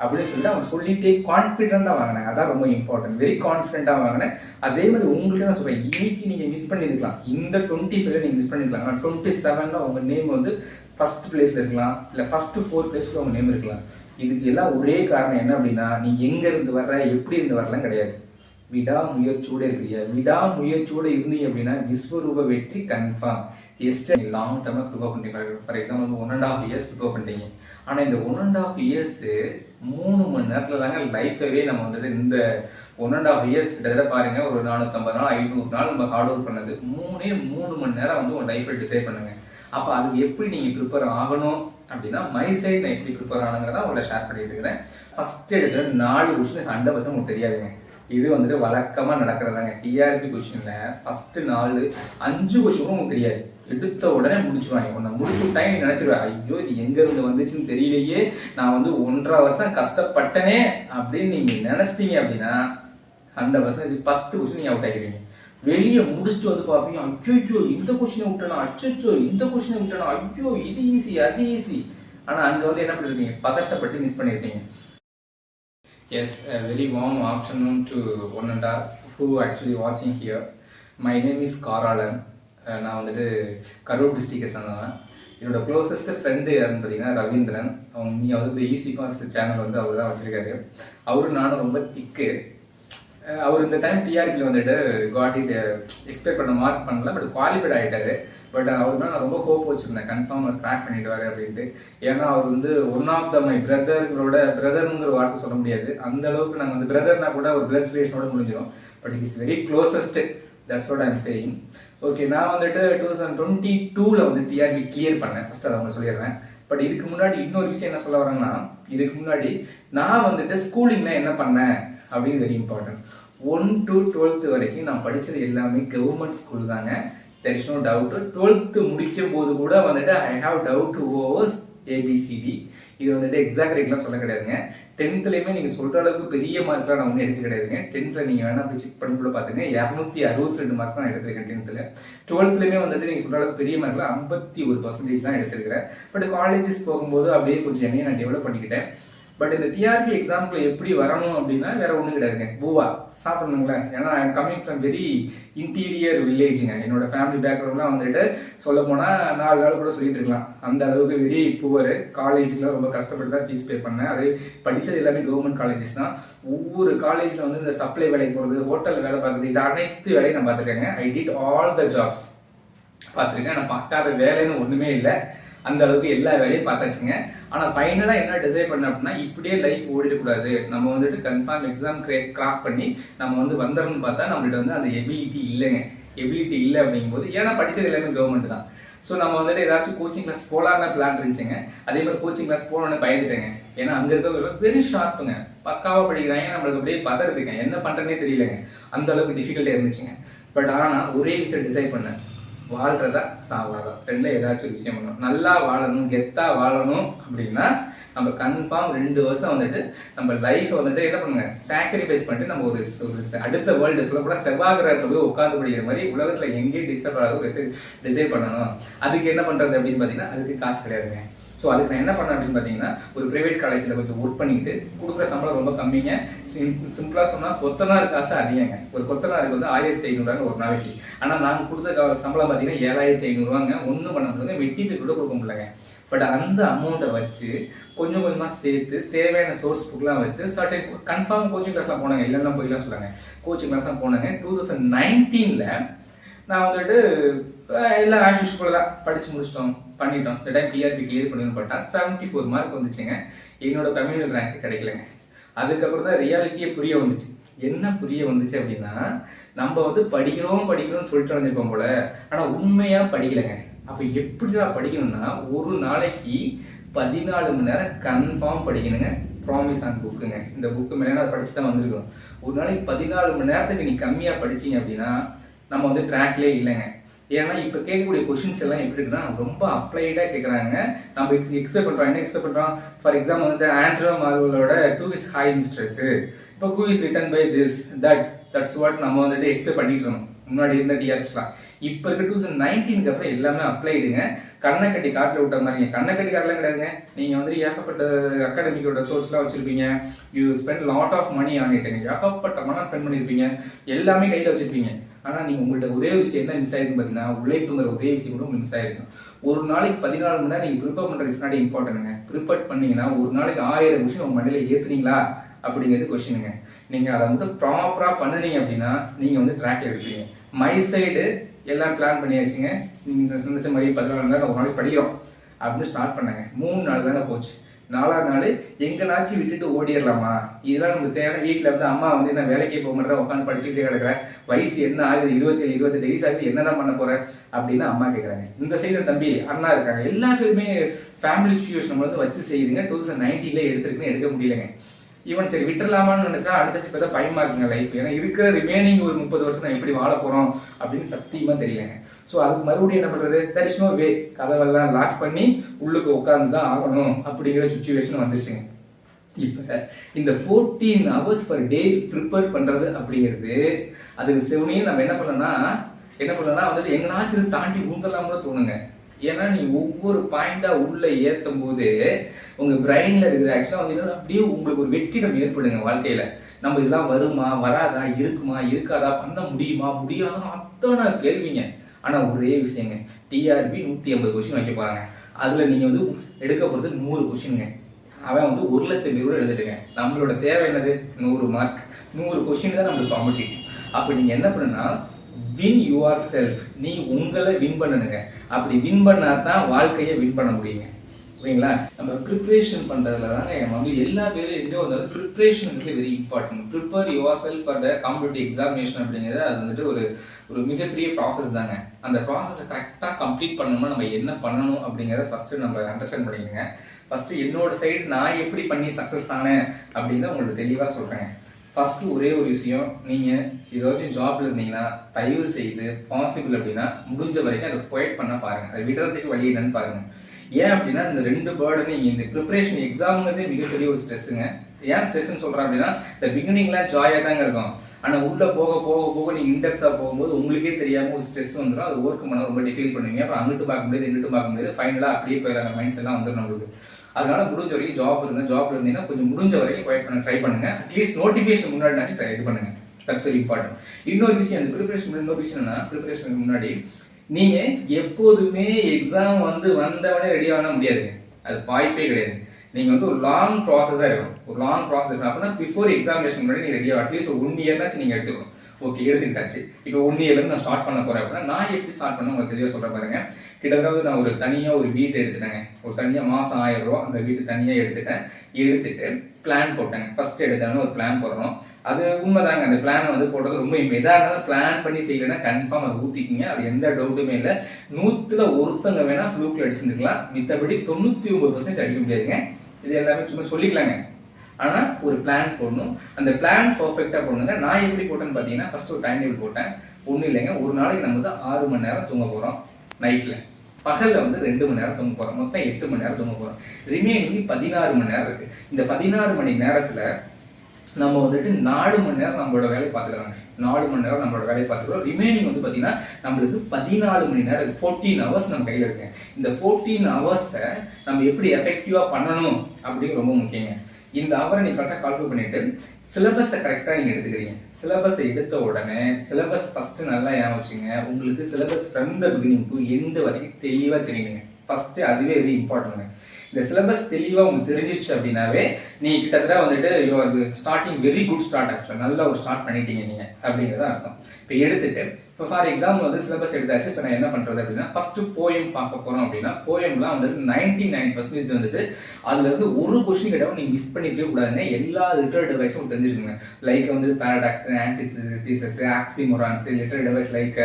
அப்படின்னு சொல்லிட்டு அவங்க சொல்லிட்டே கான்ஃபிடென்ட்டாக வாங்கினாங்க. அதான் ரொம்ப இம்பார்ட்டன்ட் வெரி கான்ஃபிடென்ட்டாக வாங்கினேன். அதே மாதிரி உங்களுக்கு நான் சொல்கிறேன் இன்னைக்கு நீங்கள் மிஸ் பண்ணியிருக்கலாம் இந்த டுவெண்ட்டி ஃபைவ்ல நீங்கள் மிஸ் பண்ணிருக்கலாம். ஆனால் டுவெண்ட்டி செவனில் உங்கள் நேம் வந்து ஃபர்ஸ்ட் பிளேஸில் இருக்கலாம். இல்லை ஃபஸ்ட்டு ஃபோர் பிளேஸில் உங்கள் நேம் இருக்கலாம். இதுக்கு எல்லாம் ஒரே காரணம் என்ன அப்படின்னா நீ எங்கே இருந்து வர்ற எப்படி இருந்து வரலாம் கிடையாது. விடாமுயற்சியோடு இருக்கிறீங்க விடாமுயற்சியோடு இருந்தீங்க அப்படின்னா விஸ்வரூப வெற்றி கன்ஃபார்ம் எஸ்ட் லாங் டேர்மாக ப்ரிப்பேர் பண்ணி for example one and half years prepare பண்ணிட்டீங்க. ஆனால் இந்த ஒன் அண்ட் ஆஃப் இயர்ஸு மூணு மணி நேரத்தில் தாங்க லைஃபவே நம்ம வந்துட்டு இந்த ஒன் அண்ட் ஆஃப் இயர்ஸ் கிட்டத்தட்ட பாருங்க ஒரு நானூற்றம்பது நாள் ஐநூறு நாள் நம்ம ஹார்ட் ஒர்க் பண்ணது. மூணே மூணு மணி நேரம் வந்து உங்கள் லைஃப்பை டிசைட் பண்ணுங்க. அப்போ அதுக்கு எப்படி நீங்கள் ப்ரிப்பேர் ஆகணும் அப்படின்னா மை சைட் நான் எப்படி ப்ரிப்பேர் ஆனுங்கிறத உங்களை ஷேர் பண்ணிட்டு இருக்கிறேன். ஃபஸ்ட் எடுத்துல நாலு விஷயம் ஹண்ட்ரட் பர்சன்ட் உங்களுக்கு தெரியாதுங்க. இது வந்துட்டு வழக்கமாக நடக்கிறதாங்க. டிஆர்பி கொஷினில் ஃபஸ்ட்டு நாலு அஞ்சு கொஸ்டின் உங்களுக்கு தெரியாது. எடுத்த உடனே முடிச்சுருவாங்க. உன்னை முடிச்சு விட்டாங்க நீ நினச்சிருவேன் ஐயோ இது எங்கேருந்து வந்துச்சுன்னு தெரியலையே. நான் வந்து ஒன்றரை வருஷம் கஷ்டப்பட்டனே அப்படின்னு நீங்கள் நினச்சிட்டீங்க அப்படின்னா ஹண்ட்ரட் பர்சன்ட் இது பத்து கொஷின் நீங்கள் அவுட் ஆகிடுவீங்க வெளியே முடிச்சுட்டு வந்து பார்ப்பீங்க. ஐயோ இந்த கொஷினை விட்டனா? அச்சோ இந்த கொஷினை விட்டனா? ஐயோ இது ஈஸி அது ஈஸி ஆனால் அங்கே வந்து என்ன பண்ணிருப்பீங்க பதட்டப்பட்டு மிஸ் பண்ணியிருப்பீங்க yes very warm afternoon to one and are who actually வாட்சிங் here my name is Karalan நான் வந்துட்டு கரூர் டிஸ்ட்ரிக்டை சேர்ந்தவன் என்னோட க்ளோசஸ்ட் ஃப்ரெண்டு யாருன்னு பார்த்தீங்கன்னா ரவீந்திரன். அவங்க நீங்கள் வந்து ஈசி பாஸ் சேனல் வந்து அவர் தான் வச்சுருக்காரு. அவரும் நானும் ரொம்ப திக்கு. அவர் இந்த டைம் டிஆர்பியில் வந்துட்டு காட் இட் எக்ஸ்பெக்ட் பண்ண மார்க் பண்ணல பட் குவாலிஃபைட் ஆகிட்டாரு பட் அவர் தான் நான் ரொம்ப ஹோப் வச்சுருந்தேன். கன்ஃபார்ம் அவர் க்ராக் பண்ணிடுவார் அப்படின்ட்டு. ஏன்னா அவர் வந்து ஒன் ஆஃப் த மை பிரதர்களோட பிரதருங்கிற வார்த்தை சொல்ல முடியாது. அந்த அளவுக்கு நாங்கள் வந்து பிரதர்னா கூட ஒரு பிளட் ரிலேஷனோட முடிஞ்சிடும் but is very closest that's what I'm saying okay நான் வந்துட்டு டூ தௌசண்ட் டுவெண்ட்டி டூவில் வந்து டிஆர்பி கிளியர் பண்ணேன். ஃபஸ்ட் அதை அவங்க சொல்லிடுறேன். பட் இதுக்கு முன்னாடி இன்னொரு விஷயம் என்ன சொல்ல வரேங்கன்னா இதுக்கு முன்னாடி நான் வந்துட்டு ஸ்கூலிங்கில் என்ன பண்ணேன்? அப்படின்னு very important one to twelfth வரைக்கும் நான் படித்தது எல்லாமே கவர்மெண்ட் ஸ்கூல் தாங்க. There is no doubt twelfth முடிக்கும் போது கூட வந்துட்டு I have doubt over ABCD இது வந்துட்டு எக்ஸாக்ட் ரேட்லாம் சொல்ல கிடையாதுங்க. டென்த்துலேயுமே நீங்கள் சொல்கிற அளவுக்கு பெரிய மார்க்லாம் நான் ஒன்றும் எடுக்க கிடையாதுங்க. டென்த்தில் நீங்கள் வேணால் போய் செக் பண்ணி கூட பார்த்துங்க இரநூத்தி அறுபத்தி ரெண்டு மார்க் தான் எடுத்திருக்கேன் டென்த்தில் டுவெல்த்துலேயுமே வந்துட்டு நீங்கள் சொல்கிற அளவுக்கு பெரிய மார்க்கில் ஐம்பத்தி ஒரு பர்சன்டேஜ் தான் எடுத்திருக்கிறேன். பட் காலேஜஸ் போகும்போது அப்படியே கொஞ்சம் என்னையும் நான் டெவலப் பண்ணிக்கிட்டேன். பட் இந்த டிஆர்பி எக்ஸாம்பிள் எப்படி வரணும் அப்படின்னா வேற ஒன்றும் கிடையாதுங்க. பூவா சாப்பிடணுங்களேன். ஏன்னா I coming from very interior வில்லேஜுங்க என்னோட ஃபேமிலி பேக்ரவுண்ட்லாம் வந்துட்டு சொல்ல போனால் நாலு நாள் கூட சொல்லிட்டு இருக்கலாம். அந்த அளவுக்கு வெரி புவர் காலேஜ்லாம் ரொம்ப கஷ்டப்பட்டு தான் ஃபீஸ் பே பண்ணேன். அதே படித்தது எல்லாமே கவர்மெண்ட் காலேஜஸ் தான். ஒவ்வொரு காலேஜில் வந்து இந்த சப்ளை வேலைக்கு போகிறது ஹோட்டல் வேலை பார்க்குறது இது அனைத்து வேலையும் நான் பார்த்துருக்கேங்க. I did all the jobs பார்த்துருக்கேன். நான் பார்க்காத வேலைன்னு ஒன்றுமே இல்லை. அந்த அளவுக்கு எல்லா வேலையும் பார்த்தாச்சுங்க. ஆனால் ஃபைனலாக என்ன டிசைட் பண்ண அப்படின்னா இப்படியே லைஃப் ஓடிடக்கூடாது. நம்ம வந்துட்டு கன்ஃபார்ம் எக்ஸாம் கிரேக் கிராக் பண்ணி நம்ம வந்து வந்துடணும்னு பார்த்தா நம்மள்ட்ட வந்து அந்த எபிலிட்டி இல்லைங்க. எபிலிட்டி இல்லை அப்படிங்கும்போது ஏன்னா படித்தது எல்லாமே கவர்மெண்ட் தான். ஸோ நம்ம வந்துட்டு ஏதாச்சும் கோச்சிங் கிளாஸ் போகலான்னு பிளான் இருந்துச்சுங்க. அதே மாதிரி கோச்சிங் கிளாஸ் போகணுன்னு பயந்துட்டேங்க. ஏன்னா அங்கே இருக்கிறவங்க வெரி ஷார்ப்புங்க பக்காவாக படிக்கிறாங்க நம்மளுக்கு அப்படியே பதறதுங்க. என்ன பண்ணுறதுனே தெரியலங்க. அந்த அளவுக்கு டிஃபிகல்ட்டாக இருந்துச்சுங்க. பட் ஆனால் ஒரே விஷயம் டிசைட் பண்ணேன். வாழ்றதா சாவாதா? ரெண்டில் ஏதாச்சும் ஒரு விஷயம் பண்ணணும். நல்லா வாழணும் கெத்தா வாழணும் அப்படின்னா நம்ம கன்ஃபார்ம் ரெண்டு வருஷம் வந்துட்டு நம்ம லைஃப்பை வந்துட்டு என்ன பண்ணுங்க? சாக்ரிஃபைஸ் பண்ணிட்டு நம்ம ஒரு ஒரு அடுத்த வேர்ல்டு சொல்லக்கூட செவ்வாகிரகத்தில் போய் உட்காந்து படிக்கிற மாதிரி உலகத்தில் எங்கேயும் டிசைட் ஆகாத ஒரு டிசைட் பண்ணணும். அதுக்கு என்ன பண்ணுறது அப்படின்னு பார்த்தீங்கன்னா அதுக்கு காசு கிடையாதுங்க. ஸோ அதுக்கு நான் என்ன பண்ணேன் அப்படின்னு பார்த்தீங்கன்னா ஒரு ப்ரைவேட் காலேஜில் கொஞ்சம் ஒர்க் பண்ணிட்டு கொடுக்குற சம்பளம் ரொம்ப கம்மிங்க. சிம்பிளாக சொன்னால் கொத்தனார் காசு அதிகங்க. ஒரு கொத்தனாருக்கு வந்து ஆயிரத்தி ஐநூறுவாங்க ஒரு நாளைக்கு. ஆனால் நாங்கள் கொடுத்த சம்பளம் பார்த்தீங்கன்னா ஏழாயிரத்தி ஐநூறுவாங்க. ஒன்றும் பண்ண முடியல மெட்டீரியல் கூட கொடுக்க முடியலங்க. பட் அந்த அமௌண்ட்டை வச்சு கொஞ்சம் கொஞ்சமாக சேர்த்து தேவையான சோர்ஸ் புக்லாம் வச்சு சர்டன் கன்ஃபார்ம் கோச்சிங் கிளாஸ்லாம் போனாங்க. இல்லைன்னா போயிலாம் சொன்னாங்க கோச்சிங் கிளாஸ்லாம் போனாங்க. டூ தௌசண்ட் நைன்டீனில் நான் வந்துட்டு எல்லாம் ஆஸ் போல தான் படித்து முடிச்சிட்டோம். பண்ணிட்டோம். இந்த டைம் டிஆர்பி கிளியர் பண்ணணும்னு பார்த்தா செவன்ட்டி ஃபோர் மார்க் வந்துச்சுங்க. என்னோட கம்யூனல் ரேங்க் கிடைக்கலங்க. அதுக்கப்புறம் தான் ரியாலிட்டியே புரிய வந்துச்சு. என்ன புரிய வந்துச்சு அப்படின்னா நம்ம வந்து படிக்கிறோம் படிக்கிறோம்னு சொல்லிட்டு வந்திருப்போம் போல ஆனால் உண்மையாக படிக்கலைங்க. அப்போ எப்படி தான் படிக்கணும்னா ஒரு நாளைக்கு பதினாலு மணி நேரம் கன்ஃபார்ம் படிக்கணுங்க. ப்ராமிஸ் ஆன் புக்குங்க இந்த புக்கு மேலே நான் படிச்சு தான் வந்திருக்கோம். ஒரு நாளைக்கு பதினாலு மணி நேரத்துக்கு நீ கம்மியாக படிச்சீங்க அப்படின்னா நம்ம வந்து ட்ராக்லேயே இல்லைங்க. ஏன்னா இப்போ கேட்கக்கூடிய கொஷின்ஸ் எல்லாம் எப்படி இருக்குன்னா ரொம்ப அப்ளைடாக கேட்குறாங்க நம்ம எக்ஸ்பெக்ட் பண்ணுறோம் என்ன எக்ஸ்பெக்ட் பண்ணுறோம் ஃபார் எக்ஸாம்பிள் வந்து ஆண்ட்ரோ மார்வலோட டூ இஸ் ஹை மிஸ்ட்ரெஸ்ஸு இப்போ who is written by this that that's what நம்ம வந்துட்டு எக்ஸ்பெக்ட் பண்ணிட்டு இருந்தோம். முன்னாடி இருந்த டிஆர்பிஸ்லாம் இப்போ இருக்க டூ தௌசண்ட் நைன்டீனுக்கு அப்புறம் எல்லாமே அப்ளைடுங்க கண்ணை கட்டி காட்டில் விட்ட மாதிரிங்க கண்ணை கட்டி காட்டலாம் கிடையாதுங்க. நீங்கள் வந்து ஏகப்பட்ட அகாடமிக்கோட சோர்ஸ்லாம் வச்சுருப்பீங்க. You spend lot of money ஆனிட்டுங்க ஏகப்பட்ட மனம் ஸ்பெண்ட் பண்ணியிருப்பீங்க எல்லாமே கையில் வச்சுருப்பீங்க. ஆனால் நீங்கள் உங்கள்ட்ட ஒரே விஷயம் என்ன மிஸ் ஆயிருக்கு பார்த்தீங்கன்னா உழைப்புங்கிற ஒரே விஷயம் கூட உங்களுக்கு மிஸ் ஆயிருக்கும் ஒரு நாளைக்கு பதினாலு மணி நேரம் நீங்கள் ப்ரிப்பேர் பண்ணுற இஸ் நாட் இம்பார்ட்டன்ட்டுங்க ப்ரிப்பேர் பண்ணீங்கன்னா ஒரு நாளைக்கு ஆயிரம் விஷயம் உங்கள் மண்டையில் ஏற்றுனீங்களா அப்படிங்கிறது கொஷினுங்க நீங்கள் அதை மட்டும் ப்ராப்பராக பண்ணினீங்க அப்படின்னா நீங்கள் வந்து ட்ராக்ல எடுப்பீங்க. மை சைடு எல்லாம் பிளான் பண்ணியாச்சுங்க. நீங்கள் சொன்ன மாதிரி பதினாலு மணி நேரம் ஒரு நாளைக்கு படிக்கிறோம். அப்படின்னு ஸ்டார்ட் பண்ணாங்க. மூணு நாள் தாங்க போச்சு. நாலா நாள் எங்கனாச்சும் விட்டுட்டு ஓடிடலாமா இதெல்லாம் நமக்கு தேவை வீட்டில் வந்து அம்மா வந்து என்ன வேலைக்கு போக மாட்டேன் உட்காந்து படிச்சுக்கிட்டே கிடக்குறேன் வயசு என்ன ஆகுது? இருபத்தேழு இருபத்தெட்டு வயசு ஆகுது என்னதான் பண்ண போகிறேன் அப்படின்னு அம்மா கேட்குறாங்க இந்த சைடு தம்பி அண்ணா இருக்காங்க. எல்லா பேருமே ஃபேமிலி சுச்சுவேஷன் வந்து வச்சு செய்யுதுங்க டூ தௌசண்ட் நைன்டீனில் எடுத்துருக்குன்னு எடுக்க முடியலங்க. ஈவன் சரி விட்டுடலாமான்னு நினைச்சா அடுத்த ஸ்டெப் தான் பயமா இருக்குங்க லைஃப் ஏன்னா இருக்கிற ரிமைனிங் ஒரு முப்பது வருஷம் நான் எப்படி வாழ போறோம் அப்படின்னு சத்தியமா தெரியலங்க ஸோ அதுக்கு மறுபடியும் என்ன பண்றது? தர் இஸ் நோ வே கதவெல்லாம் லாக் பண்ணி உள்ளுக்கு உட்காந்து தான் ஆகணும் அப்படிங்கிற சுச்சுவேஷன் வந்துருச்சுங்க. இப்போ இந்த fourteen hours per day prepare பண்ணுறது அப்படிங்கிறது அதுக்கு செவனையும் நம்ம என்ன பண்ணோம்னா என்ன பண்ணோம்னா வந்துட்டு எங்கனாச்சும் தாண்டி உங்கலாம் கூட தோணுங்க. ஏன்னா நீ ஒவ்வொரு பாயிண்டா உள்ள ஏற்றும் போது உங்க பிரெயின்ல இருக்கிற ஆக்சுவலாக வந்து அப்படியே உங்களுக்கு ஒரு வெற்றிடம் ஏற்படுங்க வாழ்க்கையில. நம்ம இதெல்லாம் வருமா வராதா இருக்குமா இருக்காதா பண்ண முடியுமா முடியாதான் அத்தனை கேள்விங்க. ஆனா ஒரே விஷயங்க டிஆர்பி நூத்தி ஐம்பது கொஸ்டின் வைக்க போறாங்க. அதுல நீங்க வந்து எடுக்க போறது நூறு கொஷினுங்க அவன் வந்து ஒரு லட்சம் பேர் கூட எழுதிட்டுங்க. நம்மளோட தேவை என்னது? நூறு மார்க் நூறு கொஸ்டின் தான் நம்மளுக்கு காம்படிட்டிவ் அப்போ நீங்கள் என்ன பண்ணுன்னா வின் யுவர் செல்ஃப் நீ உங்களை வின் பண்ணணுங்க அப்படி வின் பண்ணால் தான் வாழ்க்கையை வின் பண்ண முடியுங்க. ஓகேங்களா நம்ம ப்ரிப்ரேஷன் பண்ணுறதுல தாங்க என் மம்மி எல்லா பேரும் எங்கே வந்தாலும் ப்ரிப்ரேஷன் வந்து very important prepare yourself for the competitive examination அப்படிங்கிறது அது வந்துட்டு ஒரு ஒரு மிகப்பெரிய ப்ராசஸ் தாங்க. அந்த ப்ராசஸை கரெக்டாக கம்ப்ளீட் பண்ணணும்னா நம்ம என்ன பண்ணணும் அப்படிங்கிறத ஃபஸ்ட்டு நம்ம அண்டர்ஸ்டாண்ட் பண்ணிக்கோங்க ஃபஸ்ட்டு என்னோட சைடு நான் எப்படி பண்ணி சக்ஸஸ் ஆனேன் அப்படின்னு உங்களுக்கு தெளிவாக சொல்கிறேன் ஃபஸ்ட்டு ஒரே ஒரு விஷயம் நீங்கள் ஏதாச்சும் ஜாப்ல இருந்தீங்கன்னா தயவு செய்து பாசிபிள் அப்படின்னா முடிஞ்ச வரைக்கும் அதை குவைட் பண்ண பாருங்கள் அதை விடுறதுக்கு வழி என்னன்னு பாருங்கள் ஏன் அப்படின்னா இந்த ரெண்டு பேர்டு நீங்கள் இந்த ப்ரிப்பரேஷன் எக்ஸாம்ங்கிறதே மிகப்பெரிய ஒரு ஸ்ட்ரெஸ்ஸுங்க ஏன் ஸ்ட்ரெஸ்ன்னு சொல்கிறேன் அப்படின்னா இந்த பிகினிங்லாம் ஜாயாக தாங்க இருக்கும். ஆனால் உள்ளே போக போக போக நீங்கள் இன்டெப்த்தாக போகும்போது உங்களுக்கே தெரியாமல் ஒரு ஸ்ட்ரெஸ் வந்துடும் அது ஒர்க் பண்ண ரொம்ப டிஃபீல் பண்ணுவீங்க. அப்புறம் அங்கிட்டு பார்க்க முடியாது இங்கிட்டு பார்க்க முடியாது. ஃபைனலாக அப்படியே போயிடலாம் மைண்ட்ஸ் எல்லாம் வந்துடும் நம்மளுக்கு. அதனால முடிஞ்ச வரைக்கும் ஜாப் இருந்தால் ஜாப்ல இருந்தீங்கன்னா கொஞ்சம் முடிஞ்ச வரைக்கும் குவைட் பண்ண ட்ரை பண்ணுங்க. அட்லீஸ்ட் நோட்டிஃபிகேஷன் முன்னாடி ட்ரை இது பண்ணுங்க. தட்ஸ் வெரி இம்பார்ட்டன்ட் இன்னொரு விஷயம் அந்த ப்ரிப்பரேஷன் இன்னொரு விஷயம் என்ன ப்ரிப்பரேஷனுக்கு முன்னாடி நீங்க எப்போதுமே எக்ஸாம் வந்து வந்தவனே ரெடி ஆன முடியாதுங்க அது வாய்ப்பே கிடையாது. நீங்கள் வந்து ஒரு லாங் ப்ராசஸாக இருக்கும் ஒரு லாங் ப்ராசஸ் இருக்கும் அப்படின்னா பிஃபோர் எக்ஸாமினேஷன் முன்னாடி நீங்கள் ரெடி ஆகும் அட்லீஸ்ட் ஒரு ஒன் இயர்னாச்சும் நீங்கள் எடுத்துக்கணும். ஓகே எடுத்துக்கிட்டாச்சு. இப்போ ஒன் இயர்லேருந்து நான் ஸ்டார்ட் பண்ண போகிறேன் அப்படின்னா நான் எப்படி ஸ்டார்ட் பண்ண உங்களுக்கு தெளிவாக சொல்ற பாருங்க. கிட்டத்தட்ட நான் ஒரு தனியாக ஒரு வீட்டை எடுத்துட்டேங்க. ஒரு தனியாக மாதம் ஆயிரம் ரூபா அந்த வீடு தனியாக எடுத்துட்டேன். எடுத்துட்டு பிளான் போட்டேங்க. ஃபர்ஸ்ட் எடுத்தாலும் ஒரு பிளான் போடுறோம். அது உண்மைதாங்க. அந்த பிளானை வந்து போட்டது ரொம்ப எதாக இருந்தாலும் பிளான் பண்ணி செய்யலைன்னா கன்ஃபார்ம் அதை ஊற்றிக்கிங்க அது எந்த டவுட்டுமே இல்லை. நூற்றுல ஒருத்தங்க வேணால் ஃப்ளூக்கில் அடிச்சுருந்துக்கலாம். மித்தபடி தொண்ணூற்றி ஒம்பது பர்சன்டேஜ் அடிக்க முடியாதுங்க. இது எல்லாமே சும்மா சொல்லிக்கலாங்க. ஆனால் ஒரு பிளான் போடணும். அந்த பிளான் பர்ஃபெக்டாக போடணுங்க. நான் எப்படி போட்டேன்னு பார்த்தீங்கன்னா ஃபர்ஸ்ட் ஒரு டைம் டேபிள் போட்டேன். ஒன்றும் இல்லைங்க. ஒரு நாளைக்கு நம்ம வந்து ஆறு மணி நேரம் தூங்க போகிறோம் நைட்டில் பகலில் வந்து ரெண்டு மணி நேரம் தூங்க போகிறோம் மொத்தம் எட்டு மணி நேரம் தூங்க போகிறோம் ரிமைனிங் பதினாறு மணி நேரம் இருக்குது இந்த பதினாறு மணி நேரத்தில் நம்ம வந்துட்டு நாலு மணி நேரம் நம்மளோட வேலையை பார்த்துக்கிறாங்க நாலு மணி நேரம் நம்மளோட வேலையை பார்த்துக்கிறோம். ரிமைனிங் வந்து பார்த்தீங்கன்னா நம்மளுக்கு பதினாலு மணி நேரம் ஃபோர்டீன் ஹவர்ஸ் நம்ம கையில் இருக்குங்க. இந்த ஃபோர்டீன் ஹவர்ஸை நம்ம எப்படி எஃபெக்டிவாக பண்ணணும் அப்படிங்கிறது ரொம்ப முக்கியங்க. இந்த அவரை நீ கரெக்டாக கால்குலேட் பண்ணிட்டு சிலபஸை கரெக்டாக நீங்கள் எடுத்துக்கிறீங்க. சிலபஸை எடுத்த உடனே சிலபஸ் ஃபஸ்ட்டு நல்லா ஏன் வச்சுங்க? உங்களுக்கு syllabus from the beginning to end வரைக்கும் தெளிவாக தெரியுங்க. ஃபஸ்ட்டு அதுவே இது இம்பார்ட்டன்ட்ங்க இந்த சிலபஸ் தெளிவாக உங்களுக்கு தெரிஞ்சிச்சு அப்படின்னாவே நீ கிட்டத்தட்ட வந்துட்டு your starting very good start ஆக்சுவலாக நல்ல ஒரு ஸ்டார்ட் பண்ணிட்டீங்க நீங்கள் அப்படிங்கிறத அர்த்தம். இப்போ எடுத்துகிட்டு இப்போ ஃபார் எக்ஸாம்பிள் வந்து சிலபஸ் எடுத்தாச்சு. இப்போ நான் என்ன பண்ணுறது அப்படின்னா ஃபர்ஸ்ட் போயம் பார்க்க போகிறோம் அப்படின்னா போயம்லாம் வந்துட்டு நைன்டி நைன் பர்சன்டேஜ் வந்துட்டு அதுல இருந்து ஒரு கொஸ்டின் கிட்ட நீங்கள் மிஸ் பண்ணிக்கவே கூடாதுங்க. எல்லா லிட்டர் டிவைஸும் தெரிஞ்சுக்கோங்க லைக் வந்து paradox antithesis oxymorons literary device like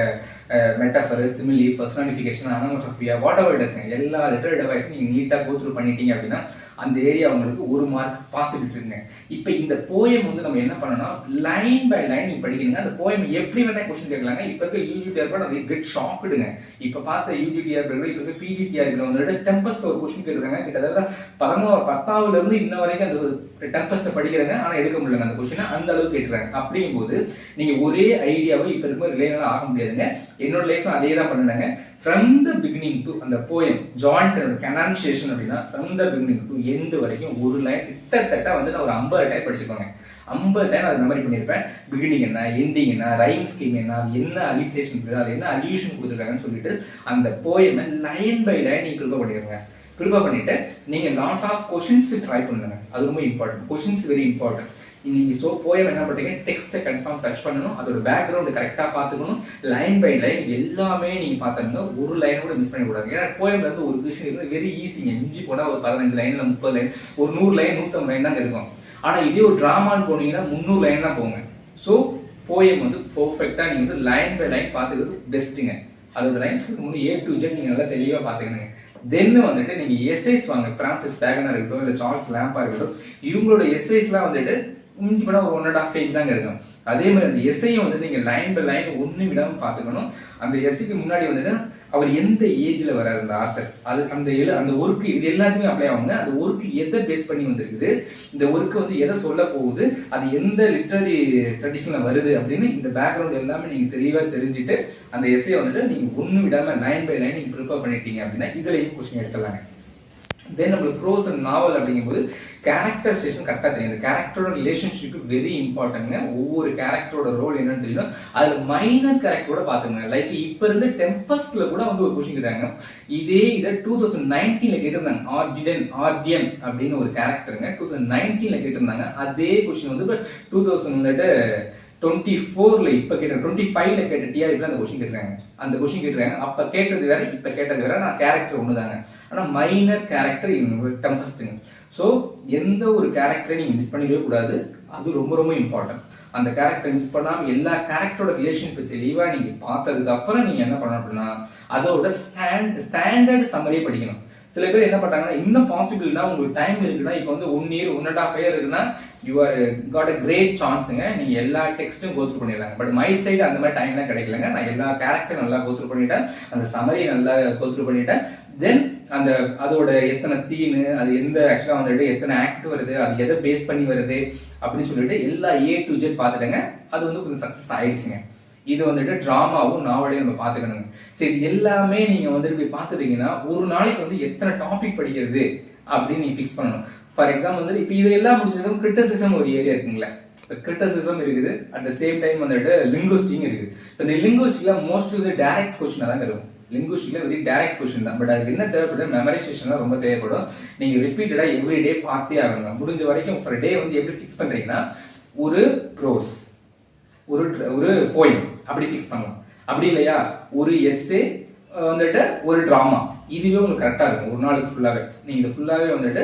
metaphor simile personification onomatopoeia whatever test எல்லா லிட்டர் டிவைஸும் நீங்கள் நீட்டாக கோத்ரூ பண்ணிட்டீங்க அப்படின்னா அந்த ஏரியா உங்களுக்கு ஒரு மார்க் பாசிபிலிட்டி இருக்குங்க. இப்போ இந்த போயம் வந்து நம்ம என்ன பண்ணணும் லைன் பை லைன் நீங்கள் படிக்கணுங்க. அந்த போயம் எப்படி வேணா கொஸ்டின் கேட்கலாங்க. இப்போ இருக்க யூஜிடிஆர் கூட நிறைய கெட் ஷாக்குடுங்க இப்போ பார்த்த யூஜிடிஆர் இப்போ இருக்க பிஜிடிஆர் வந்துட்டு டெம்பஸ்ட் ஒரு கொஸ்டின் கேட்டிருக்காங்க. கிட்டத்தட்ட பதினோரு பத்தாவதுலேருந்து இன்ன வரைக்கும் அந்த டெம்பஸ்ட்டை படிக்கிறாங்க ஆனால் எடுக்க முடியல அந்த கொஸ்டினை அந்த அளவுக்கு கேட்டுறாங்க அப்படிங்கும்போது நீங்கள் ஒரே ஐடியாவை இப்போ இருக்கும் ரிலேவலாக ஆக முடியாதுங்க. என்னோட லைஃப்ல அதே தான் பண்ணினாங்க. ஃப்ரம் த பிகினிங் டு அந்த போயம் ஜாயிண்ட் கனான்சியேஷன் அப்படின்னா from the beginning to end வரைக்கும் ஒரு லைன் கிட்டத்தட்ட வந்து நான் ஒரு ஐம்பது டைம் படிச்சுக்கோங்க. ஐம்பது டைம் அது மெமரி பண்ணியிருப்பேன். பிகினிங் என்ன எண்டிங் என்ன ரைம் ஸ்கீம் என்ன அது என்ன அலிட்ரேஷன் இருக்குது அது என்ன அல்யூஷன் கொடுத்துருக்காங்கன்னு சொல்லிட்டு அந்த போயமை லைன் பை லைன் நீங்கள் ப்ரிப்பேர் பண்ணிடுங்க ப்ரிப்பேர் பண்ணிவிட்டு நீங்கள் லாட் ஆஃப் கொஷின்ஸ் ட்ரை பண்ணுங்க. அது ரொம்ப இம்பார்ட்டன்ட் கொஷின்ஸ் வெரி இம்பார்ட்டன்ட் நீங்கள் ஸோ போயம் என்ன பண்ணுறீங்க டெக்ஸ்ட்டை கன்ஃபார்ம் டச் பண்ணணும். அதோட பேக்ரவுண்டு கரெக்டாக பார்த்துக்கணும். லைன் பை லைன் எல்லாமே நீங்கள் பார்த்தீங்கன்னா ஒரு லைன் கூட மிஸ் பண்ணக்கூடாது. ஏன்னா போயம்ல இருந்து ஒரு விஷயம் இருக்குது வெரி ஈஸிங்க இஞ்சி போனால் ஒரு பதினஞ்சு லைனில் முப்பது லைன் ஒரு நூறு லைன் நூற்றம்பது லைன் தாங்க இருக்கும். ஆனால் இதே ஒரு ட்ராமான்னு போனீங்கன்னா முந்நூறு லைன் தான் போங்க. ஸோ போயம் வந்து பர்ஃபெக்டாக நீங்கள் வந்து லைன் பை லைன் பார்த்துக்கிறது பெஸ்ட்டுங்க அதோட லைன் சொல்லும்போது ஏ டு ஜெட் நீங்கள் நல்லா தெளிவாக பார்த்துக்கணுங்க. தென் வந்துட்டு நீங்கள் எஸ்ஐஸ் வாங்க. பிரான்சிஸ் பேகனாக இருக்கட்டும் இல்லை சார்ல்ஸ் லேம்பாக இருக்கட்டும் இவங்களோட எஸ்ஐஸ்லாம் வந்துட்டு மிஞ்சி போனால் ஒரு ஒன் அண்ட் ஆஃப் பேஜ் தாங்க இருக்கும். அதே மாதிரி அந்த எஸ்ஐயை வந்து நீங்கள் லைன் பை லைன் ஒன்று விடாமல் பார்த்துக்கணும். அந்த எஸ்ஐக்கு முன்னாடி வந்துட்டு அவர் எந்த ஏஜில் வராது அந்த ஆத்தர்? அது அந்த எழு அந்த ஒர்க்கு இது எல்லாத்தையுமே அப்ளை ஆகுங்க. அந்த ஒர்க்கு எதை பேஸ் பண்ணி வந்திருக்குது? இந்த ஒர்க்கு வந்து எதை சொல்ல போகுது? அது எந்த லிட்ரரி ட்ரெடிஷனில் வருது அப்படின்னு இந்த பேக்ரவுண்ட் எல்லாமே நீங்கள் தெளிவாக தெரிஞ்சுட்டு அந்த எஸ்ஐயை வந்துட்டு நீங்கள் ஒன்று விடாமல் லைன் பை லைன் நீங்கள் ப்ரிப்பேர் பண்ணிட்டீங்க அப்படின்னா இதுலையும் கொஸ்டின் எடுத்துடலாங்க. தென் நம்மளுக்கு ஃப்ரோசன் நாவல் அப்படிங்கும்போது கேரக்டரைசேஷன் கரெக்டாக தெரியும். இந்த கேரக்டரோட ரிலேஷன்ஷிப் வெரி இம்பார்ட்டன்ட்ங்க ஒவ்வொரு கேரக்டரோட ரோல் என்னன்னு தெரியணும் அதில் மைனர் கேரக்டரோட பார்த்துங்க லைக் இப்போ இருந்து டெம்பஸ்டில் கூட வந்து ஒரு கொஷின் கேட்டாங்க. இதே இதை டூ தௌசண்ட் நைன்டீனில் கேட்டிருந்தாங்க. ஆர்டிடன் ஆர்டியன் அப்படின்னு ஒரு கேரக்டருங்க டூ தௌசண்ட் நைன்டீனில் கேட்டிருந்தாங்க. அதே கொஷின் வந்து இப்போ டூ தௌசண்ட் வந்துட்டு டுவெண்ட்டி ஃபோரில் இப்போ கேட்ட டுவெண்ட்டி ஃபைவ்ல கேட்ட டிஆர்பியில் அந்த கொஷின் கேட்டுறாங்க அந்த கொஷின் கேட்டுறாங்க அப்போ கேட்டது வேற இப்போ கேட்டது வேற. நான் கேரக்டர் ஒன்று தாங்க ஆனால் மைனர் கேரக்டர் டெம்பஸ்ட்டுங்க ஸோ எந்த ஒரு கேரக்டரை நீங்கள் மிஸ் பண்ணிடவே கூடாது. அது ரொம்ப ரொம்ப இம்பார்ட்டன்ட் அந்த கேரக்டர் மிஸ் பண்ணாமல் எல்லா கேரக்டரோட ரிலேஷன்ஷிப் தெளிவாக நீங்கள் பார்த்ததுக்கு அப்புறம் நீங்கள் என்ன பண்ணணும் அப்படின்னா அதோட ஸ்டாண்ட் ஸ்டாண்டர்ட் சம்மரியை படிக்கணும். சில பேர் என்ன பண்ணுறாங்கன்னா இன்னும் பாசிபிள்னா உங்களுக்கு டைம் இருக்குன்னா இப்போ வந்து one year one and half year இருக்குன்னா you are got a great சான்ஸுங்க நீங்கள் எல்லா டெக்ஸ்ட்டும் கோத்ரூ பண்ணிடலாங்க. பட் மை சைடு அந்த மாதிரி டைம்லாம் கிடைக்கலங்க. நான் எல்லா கேரக்டர் நல்லா கோத்ரூ பண்ணிட்டேன். அந்த சமரி நல்லா கோத்ரூ பண்ணிட்டேன். தென் அந்த அதோட எத்தனை சீனு அது எந்த ஆக்சுவலாக வந்துட்டு எத்தனை ஆக்ட் வருது அது எதை பேஸ் பண்ணி வருது அப்படின்னு சொல்லிட்டு எல்லா ஏ டு ஜெட் பார்த்துட்டேங்க. அது வந்து கொஞ்சம் சக்ஸஸ் ஆயிடுச்சுங்க. இது வந்துட்டு ட்ராமாவும் நாவலையும் நம்ம பார்த்துக்கணுங்க. சரி இது எல்லாமே நீங்கள் வந்துட்டு இப்படி பார்த்துட்டீங்கன்னா ஒரு நாளைக்கு வந்து எத்தனை டாபிக் படிக்கிறது அப்படின்னு நீங்கள் ஃபிக்ஸ் பண்ணணும். ஃபார் எக்ஸாம்பிள் வந்து இப்போ இதெல்லாம் முடிச்சதுக்கும் கிரிட்டிசிசம் ஒரு ஏரியா இருக்குங்களே. இப்போ கிரிட்டிசிசம் இருக்குது அட் த சேம் டைம் வந்துட்டு லிங்குஸ்டிங் இருக்குது. இப்போ இந்த லிங்குஸ்டிக்ல மோஸ்ட்லி வந்து டைரக்ட் கொஸ்டினாக தான் இருக்கும். லிங்குஸ்டிக்ல வெரி டைரக்ட் கொஸ்டின் தான். பட் அதுக்கு என்ன தேவைப்படும்? மெமரைசேஷன் ரொம்ப தேவைப்படும். நீங்கள் ரிப்பீட்டடாக எவ்ரி டே பார்த்தே ஆகணும் முடிஞ்ச வரைக்கும் ஃபர் டே வந்து எப்படி ஃபிக்ஸ் பண்ணுறீங்கன்னா ஒரு ப்ரோஸ் ஒரு ஒரு போயம் அப்படி ஃபிக்ஸ் பண்ணலாம் அப்படி இல்லையா? ஒரு எஸ்ஸே வந்துட்டு ஒரு ட்ராமா இதுவே உங்களுக்கு கரெக்டாக இருக்கும். ஒரு நாளுக்கு ஃபுல்லாகவே நீங்கள் இதை ஃபுல்லாகவே வந்துட்டு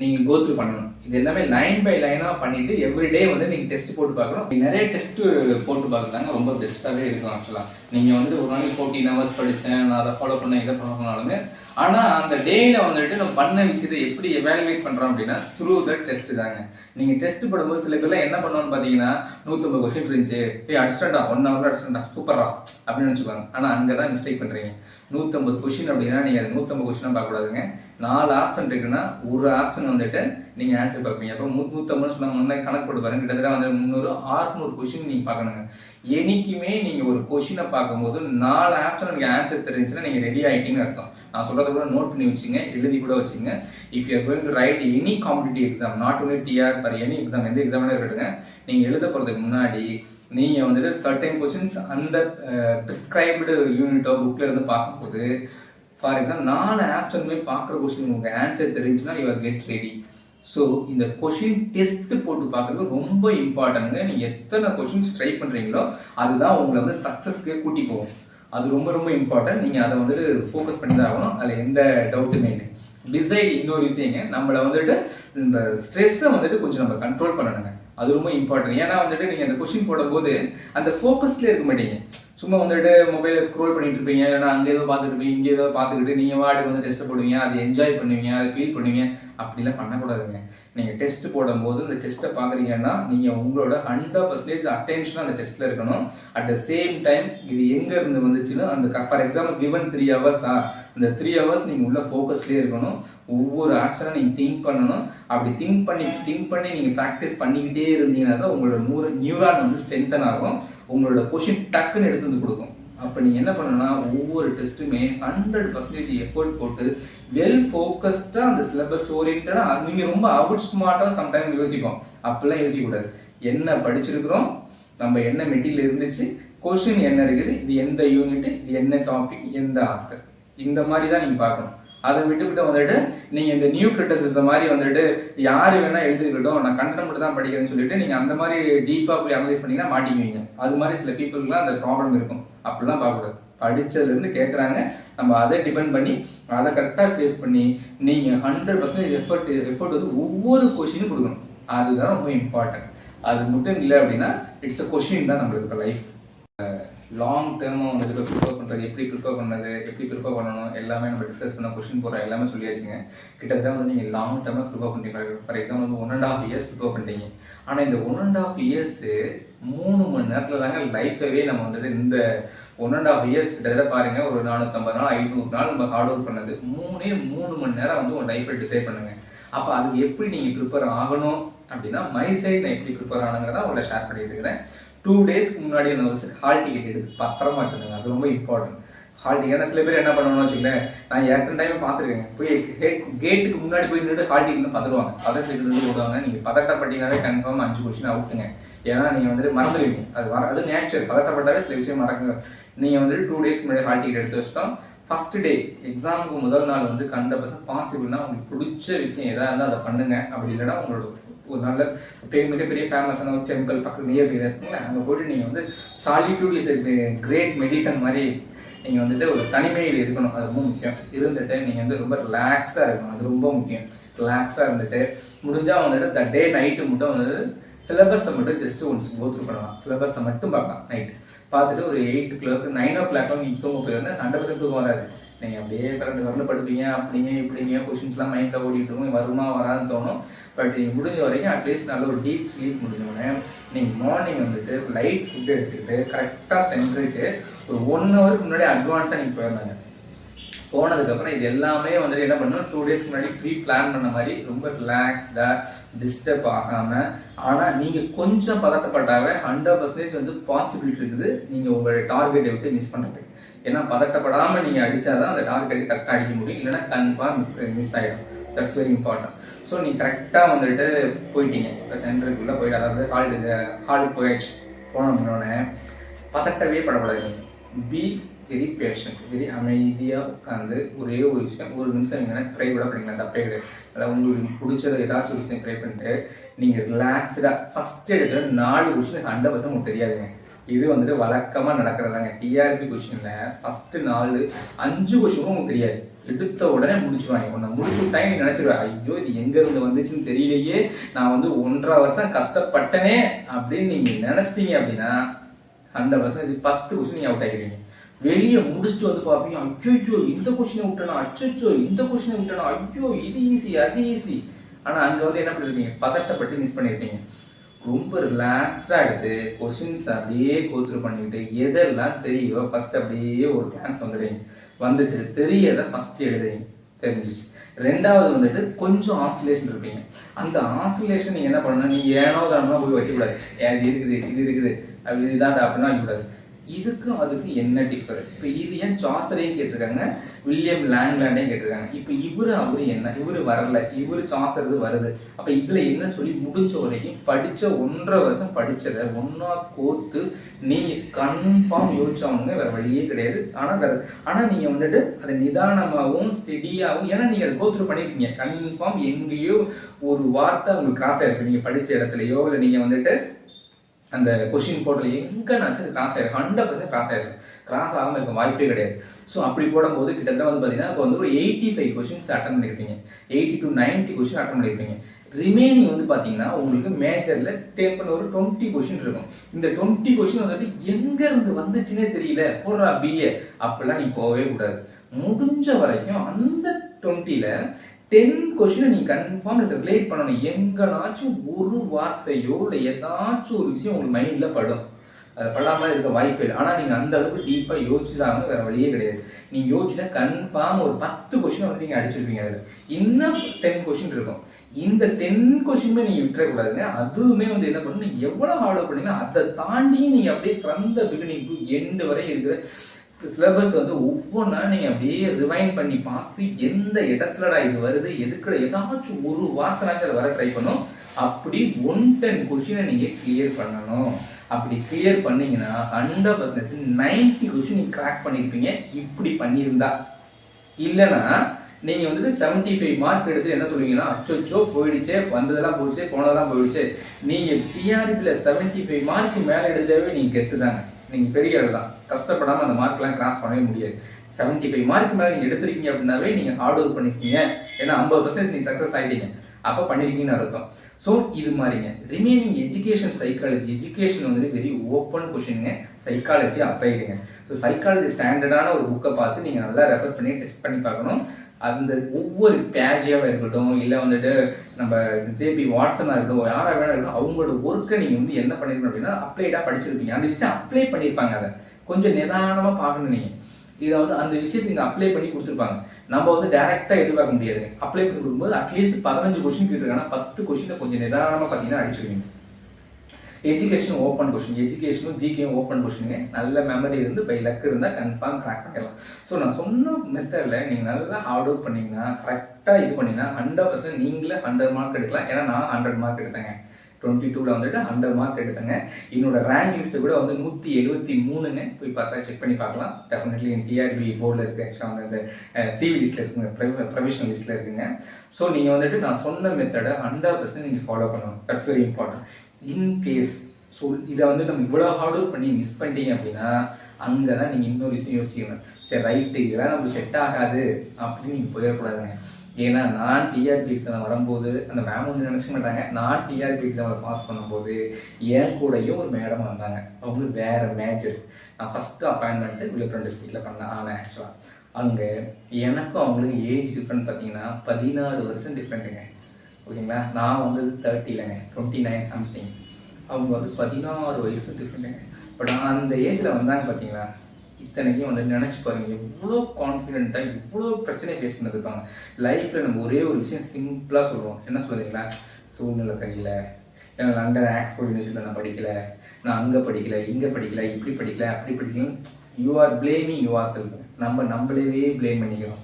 நீங்கள் கோத்ரூ பண்ணணும். இது எல்லாமே லைன் பை லைனாக பண்ணிட்டு எவ்ரிடே வந்து நீங்கள் டெஸ்ட் போட்டு பார்க்கணும். நிறைய டெஸ்ட் போட்டு பார்க்குறாங்க ரொம்ப பெஸ்ட்டாகவே இருக்கும் ஆக்சுவலாக நீங்கள் வந்து ஒரு நாளைக்கு ஃபோர்டீன் ஹவர்ஸ் படித்தேன் நான் அதை ஃபாலோ பண்ண இதை ஃபாலோ பண்ணாலுமே ஆனால் அந்த டேயில் வந்துட்டு நம்ம பண்ண விஷயத்தை எப்படி எவாலுவேட் பண்ணுறோம் அப்படின்னா த்ரூ த டெஸ்ட் தாங்க. நீங்கள் டெஸ்ட் போடும்போது சில பேர்லாம் என்ன பண்ணுவோம்னு பார்த்தீங்கன்னா நூற்றம்பது கொஸ்டின் இருந்துச்சு. ஏய் அடிச்சிட்டா ஒன் ஹவர் அடிச்சிட்டா சூப்பரா அப்படின்னு நினச்சிப்பாங்க ஆனால் அங்கே தான் மிஸ்டேக் பண்ணுறீங்க நூற்றம்பது கொஸ்டின் அப்படின்னா நீங்கள் அது நூற்றம்பது கொஸ்டினாக பார்க்கக்கூடாதுங்க. நாலு ஆப்ஷன் இருக்குன்னா ஒரு ஆப்ஷன் வந்துட்டு நீங்கள் ஆன்சர் பார்ப்பீங்க. அப்போ நூ நூற்றம்பது சொன்ன முன்னே கணக்கு போட்டு பாருங்க கிட்டத்தட்ட வந்து முந்நூறு ஆறுநூறு கொஸ்டின் நீங்கள் பார்க்கணுங்க. என்னைக்குமே நீங்கள் ஒரு கொஷினை பார்க்கும்போது நாலு ஆப்ஷன் நீங்கள் ஆன்சர் தெரிஞ்சுன்னா நீங்கள் ரெடி ஆகிட்டீங்கன்னு அர்த்தம். நான் சொல்கிறத கூட நோட் பண்ணி வச்சுங்க எழுதி கூட வச்சுங்க. If you going to write any competitive exam not only TR for any exam எந்த எக்ஸாம் இருக்கட்டுங்க நீங்கள் எழுத போகிறதுக்கு முன்னாடி நீங்கள் வந்துட்டு சர்டைன் கொஸ்டின்ஸ் அந்த ப்ரிஸ்கிரைப்டு யூனிட்டோ புக்கில் இருந்து பார்க்கும்போது ஃபார் எக்ஸாம்பிள் நாலு ஆப்ஷன் போய் பார்க்குற கொஸ்டின் உங்களுக்கு ஆன்சர் தெரிஞ்சுன்னா you are get ready so இந்த கொஷின் டெஸ்ட் போட்டு பார்க்குறது ரொம்ப இம்பார்ட்டன்ட்டுங்க நீங்கள் எத்தனை கொஷின்ஸ் ட்ரை பண்ணுறீங்களோ அதுதான் உங்களை வந்து சக்ஸஸ்க்கு கூட்டி போகும். அது ரொம்ப ரொம்ப இம்பார்ட்டன்ட் நீங்கள் அதை வந்துட்டு ஃபோக்கஸ் பண்ணி தான் ஆகணும். அதில் எந்த டவுட்டுமே இல்லை. டிசைட் இன்னொரு விஷயங்க நம்மளை வந்துட்டு இந்த ஸ்ட்ரெஸ்ஸை வந்துட்டு கொஞ்சம் நம்ம கண்ட்ரோல் பண்ணணுங்க. அது ரொம்ப இம்பார்ட்டன்ட் ஏன்னா வந்துட்டு நீங்கள் அந்த கொஷின் போடும்போது அந்த ஃபோக்கஸ்லேயே இருக்க மாட்டீங்க. சும்மா வந்துட்டு மொபைலில் ஸ்க்ரோல் பண்ணிட்டு இருப்பீங்க. இல்லைனா அங்கே ஏதோ பார்த்துட்டு இருப்பீங்க இங்கே ஏதோ பார்த்துக்கிட்டு நீங்கள் வாட்டுக்கு வந்து டெஸ்ட் போடுவீங்க. அதை என்ஜாய் பண்ணுவீங்க அதை ஃபீல் பண்ணுவீங்க. அப்படிலாம் பண்ணக்கூடாதுங்க. நீங்கள் டெஸ்ட் போடும்போது இந்த டெஸ்ட்டை பார்க்குறீங்கன்னா நீங்கள் உங்களோட ஹண்ட்ரட் பர்சன்டேஜ் அட்டென்ஷன் அந்த டெஸ்ட்டில் இருக்கணும். அட் த சேம் டைம் இது எங்கே இருந்து வந்துச்சுன்னு அந்த ஃபார் எக்ஸாம்பிள் கிவன் த்ரீ ஹவர்ஸா அந்த த்ரீ ஹவர்ஸ் நீங்கள் உள்ள ஃபோக்கஸ்லேயே இருக்கணும். ஒவ்வொரு ஆக்ஷனாக நீங்கள் திங்க் பண்ணணும். அப்படி திங்க் பண்ணி திங்க் பண்ணி நீங்கள் ப்ராக்டிஸ் பண்ணிக்கிட்டே இருந்தீங்கன்னா தான் உங்களோட நூறு நியூரான் வந்து ஸ்ட்ரென்தன் ஆகும். உங்களோட கொஷின் டக்குன்னு எடுத்து வந்து கொடுக்கும். அப்போ நீங்கள் என்ன பண்ணணும்னா ஒவ்வொரு டெஸ்ட்டுமே ஹண்ட்ரட் பர்சன்டேஜ் எஃபோர்ட் போட்டு வெல் ஃபோக்கஸ்டாக அந்த சிலபஸ் ஓரியன்டாக நீங்கள் ரொம்ப அவுட் ஸ்மார்ட்டாக சம்டைம் யோசிப்போம். அப்படிலாம் யோசிக்கக்கூடாது என்ன படிச்சிருக்கிறோம் நம்ம என்ன மெட்டீரியல் இருந்துச்சு கொஷின் என்ன இருக்குது இது எந்த யூனிட் இது என்ன டாபிக் எந்த ஆத்தர் இந்த மாதிரி தான் நீங்கள் பார்க்கணும். அதை விட்டுவிட்டு வந்துட்டு நீங்கள் இந்த நியூ கிரிட்டிசிசம் மாதிரி வந்துட்டு யார் வேணால் எழுதிக்கிட்டோம் நான் கண்டனம் மட்டும் தான் படிக்கிறேன்னு சொல்லிட்டு நீங்கள் அந்த மாதிரி டீப்பாக போய் அனலைஸ் பண்ணிங்கன்னா மாட்டிக்குவீங்க. அது மாதிரி சில பீப்புளுக்குலாம் அந்த ப்ராப்ளம் இருக்கும். அப்படிலாம் பார்க்கக்கூடாது. படித்ததுலேருந்து கேட்குறாங்க நம்ம அதை டிபெண்ட் பண்ணி அதை கரெக்டாக ஃபேஸ் பண்ணி நீங்கள் ஹண்ட்ரட் பர்சன்டேஜ் எஃபர்ட் எஃபர்ட் வந்து ஒவ்வொரு கொஷினும் கொடுக்கணும். அதுதான் ரொம்ப இம்பார்ட்டன்ட் அது மட்டும் இல்லை அப்படின்னா இட்ஸ் அ கொஷின் தான் நம்மளுக்கு இப்போ லைஃப் லாங் டேர்மாக வந்துட்டு ப்ரிப்பேர் பண்ணுறது எப்படி ப்ரிப்பேர் பண்ணது எப்படி ப்ரிப்பேர் பண்ணணும் எல்லாமே நம்ம டிஸ்கஸ் பண்ண கொஷின் போகிறோம் எல்லாமே சொல்லியாச்சுங்க. கிட்டத்தட்ட வந்து நீங்கள் லாங் டேர்மாக ப்ரிப்பேர் பண்ணுறீங்க ஃபார் எக்ஸாம்பிள் வந்து one and half years prepare பண்ணிட்டீங்க. ஆனால் இந்த ஒன் அண்ட் ஆஃப் இயர்ஸு மூணு மணி நேரத்தில் தாங்க லைஃபவே நம்ம வந்துட்டு இந்த ஒன் அண்ட் ஆஃப் இயர்ஸ் கிட்டத்தட்ட பாருங்க ஒரு நானூற்றம்பது நாள் ஐநூறு நாள் நம்ம ஹார்ட் ஒர்க் பண்ணது. மூணே மூணு மணி நேரம் வந்து உங்கள் லைஃப்பை டிசைட் பண்ணுங்க. அப்போ அதுக்கு எப்படி நீங்கள் ப்ரிப்பேர் ஆகணும் அப்படின்னா மை சைட் நான் எப்படி ப்ரிப்பேர் ஆனுங்கிறத உங்களை ஷேர் பண்ணிட்டு இருக்கிறேன். டூ டேஸ்க்கு முன்னாடி அந்த வருஷத்துக்கு ஹால் டிக்கெட் எடுத்து பத்திரமா வச்சுருங்க அது ரொம்ப இம்பார்ட்டன்ட் ஹால் டிக்கெட் ஏன்னா சில பேர் என்ன பண்ணணும்னு வச்சுக்கோங்களேன் நான் எத்தனை டைம் பார்த்துருக்கேன் போய் கேட்டுக்கு முன்னாடி போய் நின்று ஹால் டிக்கெட்னு பதறுவாங்க பதட்டத்துக்கு நின்று விடுவாங்க நீங்கள் பதட்டப்பட்டீங்கன்னாலே கன்ஃபார்ம் அஞ்சு கொஸ்டின் அவுட்டுங்க. ஏன்னா நீங்கள் வந்துட்டு மறந்துடுவீங்க. அது வர அது நேச்சர் பதட்டப்பட்டாலே சில விஷயம் மறக்க நீங்கள் வந்துட்டு டூ டேஸ்க்கு முன்னாடி ஹால் டிக்கெட் எடுத்து வச்சிட்டோம். ஃபர்ஸ்ட் டே எக்ஸாமுக்கு முதல் நாள் வந்து கண்ட பர்சன்ட் பாசிபிள்னா உங்களுக்கு பிடிச்ச விஷயம் எதாக இருந்தால் அதை பண்ணுங்க. அப்படி இல்லைன்னா உங்களோட ஒரு நல்ல பெரிய மிகப்பெரிய ஃபேமஸான ஒரு டெம்பிள் பக்கத்து நியர் பை இருக்குங்களா அங்கே போயிட்டு நீங்கள் வந்து சாலிடியூட் இஸ் கிரேட் மெடிசன் மாதிரி நீங்கள் வந்துட்டு ஒரு தனிமையில் இருக்கணும். அது ரொம்ப முக்கியம். இருந்துட்டு நீங்கள் வந்து ரொம்ப ரிலாக்ஸ்டாக இருக்கணும். அது ரொம்ப முக்கியம். ரிலாக்ஸாக இருந்துட்டு முடிஞ்சால் வந்துட்டு த டே நைட்டு மட்டும் வந்து சிலபஸை மட்டும் ஜஸ்ட் ஒன்ஸ் கோத்ரூ பண்ணலாம். சிலபஸை மட்டும் பார்க்கலாம் நைட் பார்த்துட்டு ஒரு எயிட் கிளாக் நைன் ஓ கிளாக்லாம் நீங்கள் தூங்க போயிருந்தா ஹண்ட்ரட் பர்சன்ட் தூக்கம் வராது. நீங்கள் அப்படியே கரண்ட் கரண்ட் படுப்பீங்க அப்படிங்க இப்படிங்க கொஷின்ஸ்லாம் மைண்டில் ஓடிட்டு இருக்கும். வருமா வராதுன்னு தோணும். பட் நீங்கள் முடிஞ்ச வரைக்கும் அட்லீஸ்ட் நல்ல ஒரு டீப் ஸ்லீப் முடிஞ்சோடனே நீங்கள் மார்னிங் வந்துட்டு லைட் ஃபுட் எடுத்துக்கிட்டு கரெக்டாக சென்றுட்டு ஒரு ஒன் ஹவருக்கு முன்னாடி அட்வான்ஸாக நீங்கள் போயிருந்தாங்க போனதுக்கப்புறம் இது எல்லாமே வந்துட்டு என்ன பண்ணணும் டூ டேஸ்க்கு முன்னாடி ப்ரீ பிளான் பண்ண மாதிரி ரொம்ப ரிலாக்ஸ்டாக டிஸ்டர்ப் ஆகாமல் ஆனால் நீங்கள் கொஞ்சம் பதட்டப்பட்டாவே ஹண்ட்ரட் பர்சன்டேஜ் வந்து பாசிபிலிட்டி இருக்குது நீங்கள் உங்களுடைய டார்கெட்டை விட்டு மிஸ் பண்ணுறது ஏன்னா பதட்டப்படாமல் நீங்கள் அடித்தாதான் அந்த டார்கெட்டை கரெக்டாக அடிக்க முடியும். இல்லைன்னா கன்ஃபார்ம் மிஸ் மிஸ் ஆகிடும் தட்ஸ் வெரி இம்பார்ட்டன்ட் ஸோ நீங்கள் கரெக்டாக வந்துட்டு போயிட்டீங்க. இப்போ சென்டருக்குள்ளே போயிட்டு அதாவது ஹால் ஹாலுக்கு போயாச்சு. போனோம்னோடனே பதட்டவே படப்படாதீங்க பி வெரி பேஷண்ட் வெரி அமைதியாக உட்காந்து ஒரே ஒரு விஷயம் ஒரு நிமிஷம் நீங்கள் ப்ரே கூட பண்ணிக்கலாம் தப்பே கிடையாது. அதாவது உங்களுக்கு பிடிச்சத ஏதாச்சும் ஒரு விஷயம் ப்ரே பண்ணிட்டு நீங்கள் ரிலாக்ஸ்டாக ஃபஸ்ட் எடுத்துல நாலு கொஷின் ஹண்ட்ரட் பர்சன்ட் உங்களுக்கு தெரியாதுங்க. இது வந்துட்டு வழக்கமாக நடக்கிறதாங்க. டிஆர்பி கொஷினில் ஃபஸ்ட்டு நாலு அஞ்சு கொஷினும் உங்களுக்கு தெரியாது. எடுத்த உடனே முடிச்சுவாங்க உன்னை முடிச்சு விட்டாங்க நீ நினச்சிருவேன் ஐயோ இது எங்கேருந்து வந்துச்சுன்னு தெரியலையே. நான் வந்து ஒன்றரை வருஷம் கஷ்டப்பட்டனே அப்படின்னு நீங்கள் நினச்சிட்டீங்க அப்படின்னா ஹண்ட்ரட் பர்சன்ட் இது பத்து கொஷின் நீங்கள் அவுட் ஆகிடுவீங்க வெளியே முடிச்சுட்டு வந்து பார்ப்பீங்க. ஐயோ இந்த கொஷினை விட்டனா அச்சோ இந்த கொஷினை விட்டனா ஐயோ இது ஈஸி அது ஈஸி ஆனால் அங்கே வந்து என்ன பண்ணிருப்பீங்க பதட்டப்பட்டு மிஸ் பண்ணியிருப்பீங்க ரொம்ப ரிலாக்ஸ்டாக எடுத்து கொஷின்ஸ் அப்படியே கோத்ரூ பண்ணிக்கிட்டு எதெல்லாம் தெரியுதோ ஃபர்ஸ்ட் அப்படியே ஒரு கிளான்ஸ் வந்துடுறீங்க. வந்துட்டு தெரியதை ஃபஸ்ட்டு எழுதுறீங்க. தெரிஞ்சிச்சு ரெண்டாவது வந்துட்டு கொஞ்சம் ஆசிலேஷன் இருப்பீங்க. அந்த ஆசிலேஷன் நீங்கள் என்ன பண்ணணும்? நீ ஏனோ தானோ போய் வைக்கக்கூடாது. இது இருக்குது இது இருக்குது. அப்படி இதுதான் அப்படின்னா வைக்கக்கூடாது. இதுக்கும் அதுக்கும் என்ன டிஃபர் இப்போ இது ஏன் சாசரையும் கேட்டிருக்காங்க வில்லியம் லேங்லேண்டையும் கேட்டிருக்காங்க. இப்போ இவரு அவரு என்ன? இவரு வரல. இவரு சாசரது வருது. அப்போ இதில் என்னன்னு சொல்லி முடிஞ்ச வரைக்கும் படித்த ஒன்றரை வருஷம் படித்ததை ஒன்றா கோர்த்து நீங்கள் கன்ஃபார்ம் யோசிச்சவனுங்க வேறு வழியே கிடையாது. ஆனால் வேறு ஆனால் நீங்கள் வந்துட்டு அதை நிதானமாகவும் ஸ்டெடியாகவும் ஏன்னா நீங்கள் அதை கோத்ரூ பண்ணியிருக்கீங்க கன்ஃபார்ம் எங்கேயோ ஒரு வார்த்தை உங்களுக்கு கிராஸ் இருக்குது நீங்கள் படித்த இடத்துலையோ இல்லை நீங்கள் வந்துட்டு அந்த கொஷின் போர்ட்டில் நான் கிராஸ் ஆயிருக்கு ஹண்ட்ரட் பர்சன்ட் கிராஸ் ஆயிருக்கு கிராஸ் ஆகாமல் இருக்க வாய்ப்பே கிடையாது. ஸோ அப்படி போடும்போது கிட்டத்தட்ட வந்து பார்த்தீங்கன்னா இப்போ வந்து ஒரு எயிட்டி ஃபைவ் கொஷின்ஸ் அட்டன் பண்ணியிருப்பீங்க eighty to ninety question attend பண்ணியிருப்பீங்க ரிமைனிங் வந்து பார்த்தீங்கன்னா உங்களுக்கு மேஜரில் டேப்பில் ஒரு டுவெண்ட்டி கொஷின் இருக்கும். இந்த டுவெண்ட்டி கொஷின் வந்துட்டு எங்கேருந்து வந்துச்சுன்னே தெரியல. போடுறா பிஏ அப்படிலாம் நீ போகவே கூடாது. முடிஞ்ச வரைக்கும் அந்த டுவெண்ட்டியில் டென் கொஷினை நீங்கள் கன்ஃபார்ம் ரிலேட் பண்ணணும். எங்கனாச்சும் ஒரு வார்த்தையோ இல்லை ஏதாச்சும் ஒரு விஷயம் உங்களுக்கு மைண்டில் படும். அது படாமல் இருக்க வாய்ப்பு இல்லை. ஆனால் நீங்கள் அந்த அளவுக்கு டீப்பாக யோசிச்சு தான் வேறு வழியே கிடையாது. நீங்கள் யோசிச்சுனா கன்ஃபார்ம் ஒரு பத்து கொஷின் வந்து நீங்கள் அடிச்சிருப்பீங்க அதில். இன்னும் டென் கொஷின் இருக்கும். இந்த டென் கொஷினுமே நீங்கள் விட்டுறக்கூடாதுங்க அதுவுமே வந்து என்ன பண்ணணும் நீங்கள் எவ்வளோ ஆர்டர் பண்ணீங்களோ அதை தாண்டியும் நீங்கள் அப்படியே from the beginning to end வரை இருக்கிற சிலபஸ் வந்து ஒவ்வொன்றா நீங்கள் அப்படியே ரிவைன் பண்ணி பார்த்து எந்த இடத்துலடா இது வருது எதுக்குள்ள ஏதாச்சும் ஒரு வார்த்தைனாச்சும் அதை வர ட்ரை பண்ணும். அப்படி ஒன் டென் கொஷினை நீங்கள் கிளியர் பண்ணணும். அப்படி கிளியர் பண்ணீங்கன்னா ஹண்ட்ரட் பர்சன்டேஜ் நைன்டி கொஷின் நீங்கள் கிராக் பண்ணியிருப்பீங்க இப்படி பண்ணியிருந்தா. இல்லைன்னா நீங்கள் வந்துட்டு செவன்ட்டி ஃபைவ் மார்க் எடுத்து என்ன சொல்லுவீங்கன்னா அச்சோச்சோ போயிடுச்சே வந்ததெல்லாம் போயிடுச்சு போனதெல்லாம் போயிடுச்சு. நீங்கள் டிஆர்பியில் செவன்ட்டி ஃபைவ் மார்க் மேலே எடுத்தாவே நீங்கள் கெத்து தாங்க நீங்கள் பெரிய ஆள் தான் கஷ்டப்படாமல் அந்த மார்க்லாம் கிராஸ் பண்ணவே முடியாது. செவன்ட்டி ஃபைவ் மார்க் மேலே நீங்கள் எடுத்திருக்கீங்க அப்படின்னாவே நீங்கள் ஹார்ட் ஒர்க் பண்ணிருக்கீங்க. ஏன்னா ஐம்பது பர்சன்டேஜ் நீங்கள் சக்ஸஸ் ஆகிட்டீங்க அப்போ பண்ணியிருக்கீங்கன்னு அர்த்தம். ஸோ இது மாதிரிங்க. ரிமைனிங் எஜுகேஷன் சைக்காலஜி எஜுகேஷன் வந்துட்டு வெரி ஓப்பன் கொஷினுங்க சைக்காலஜி அப்ளைடுங்க ஸோ சைக்காலஜி ஸ்டாண்டர்டான ஒரு புக்கை பார்த்து நீங்கள் நல்லா ரெஃபர் பண்ணி டெஸ்ட் பண்ணி பார்க்கணும். அந்த ஒவ்வொரு பேஜியாக இருக்கட்டும் இல்லை வந்துட்டு நம்ம ஜேபி வாட்ஸனாக இருக்கட்டும் யாராக வேணா இருக்கட்டும் அவங்களோட ஒர்க்கை நீங்கள் வந்து என்ன பண்ணிருக்கணும் அப்படின்னா அப்ளைடாக படிச்சிருப்பீங்க. அந்த விஷயம் அப்ளை பண்ணியிருப்பாங்க அதை. கொஞ்சம் நிதானமாக பார்க்கணும் நீங்கள் இதை வந்து அந்த விஷயத்தை நீங்கள் அப்ளை பண்ணி கொடுத்துருப்பாங்க. நம்ம வந்து டேரெக்டாக எதிர்பார்க்க முடியாது. அப்ளை பண்ணி கொடுக்கும்போது அட்லீஸ்ட் பதினஞ்சு கொஸ்டின் கேட்டிருக்காங்கன்னா பத்து கொஸ்டினை கொஞ்சம் நிதானமாக பார்த்தீங்கன்னா அடிச்சிருவீங்க. எஜுகேஷன் ஓப்பன் கொஷின் எஜுகேஷனும் ஜிகேயும் ஓப்பன் கொஷினுங்க நல்ல மெமரி இருந்து பை லக் இருந்தால் கன்ஃபார்ம் கிராக் பண்ணிடலாம். ஸோ நான் சொன்ன மெத்தடில் நீங்கள் நல்லா ஹார்ட் ஒர்க் பண்ணீங்கன்னா கரெக்டாக இது பண்ணிங்கன்னா ஹண்ட்ரட் பர்சன்ட் நீங்களே ஹண்ட்ரட் மார்க் எடுக்கலாம். ஏன்னா நான் ஹண்ட்ரட் மார்க் எடுத்தேங்க. டுவெண்ட்டி டூவில் வந்துட்டு ஹண்ட்ரட் மார்க் எடுத்தேங்க. என்னோட ரேங்க் லிஸ்ட்டு கூட வந்து நூற்றி எழுபத்தி மூணுங்க. போய் பார்த்தா செக் பண்ணி பார்க்கலாம். டெஃபினெட்லி என் டிஆர்பி போர்டில் இருக்குது ஆக்சுவலாக வந்து அந்த சிவி லிஸ்ட்டில் இருக்குங்க. ப்ரொஃபஷனல் லிஸ்ட்டில் இருக்குங்க. ஸோ நீங்கள் வந்துட்டு நான் சொன்ன மெத்தடை ஹண்ட்ரட் பர்சன்ட் நீங்கள் ஃபாலோ பண்ணணும். That's very important in case so இதை வந்து நம்ம இவ்வளோ ஹார்ட் ஒர்க் பண்ணி மிஸ் பண்ணிட்டீங்க அப்படின்னா அங்கே தான் நீங்கள் இன்னொரு விஷயம் யோசிக்கணும் சரி ரைட்டு இதெல்லாம் நமக்கு செட் ஆகாது அப்படின்னு நீங்கள் போயிடக்கூடாதுங்க. ஏன்னா நான் டிஆர்பி எக்ஸாம் வரும்போது அந்த மேம் ஒன்று நினச்சிக்க மாட்டாங்க. நான் டிஆர்பி எக்ஸாமில் பாஸ் பண்ணும்போது என் கூடயும் ஒரு மேடம் வந்தாங்க. அவங்களுக்கு வேறு மேஜர் நான் ஃபஸ்ட்டு அப்பாயின்மெண்ட்டு விழுப்புரம் டிஸ்ட்ரிக்டில் பண்ணேன் ஆனால் ஆக்சுவலாக அங்கே எனக்கும் அவங்களுக்கு ஏஜ் டிஃப்ரெண்ட் பார்த்தீங்கன்னா பதினாறு வருஷம் டிஃப்ரெண்ட்டுங்க ஓகேங்களா? நான் வந்து தேர்ட்டிலங்க டுவெண்ட்டி நைன் சம்திங் அவங்க வந்து பதினாறு வயசு டிஃப்ரெண்ட்டுங்க பட் அந்த ஏஜில் வந்தாங்க பார்த்தீங்களா இத்தனைக்கும் வந்து நினச்சி பாருங்க எவ்வளோ கான்ஃபிடென்ட்டாக இவ்வளோ பிரச்சனை ஃபேஸ் பண்ணிருப்பாங்க லைஃப்பில் நம்ம ஒரே ஒரு விஷயம் சிம்பிளாக சொல்கிறோம் என்ன சொல்லுறீங்களா சூழ்நிலை சரியில்லை. ஏன்னா லண்டன் ஆக்ஸ்போர்ட் யூனிவர்சிட்டியில் நான் படிக்கலை. நான் அங்கே படிக்கலை இங்கே படிக்கலை இப்படி படிக்கலை அப்படி படிக்கல you are blaming you are self நம்ம நம்மளவே ப்ளேம் பண்ணிக்கிறோம்.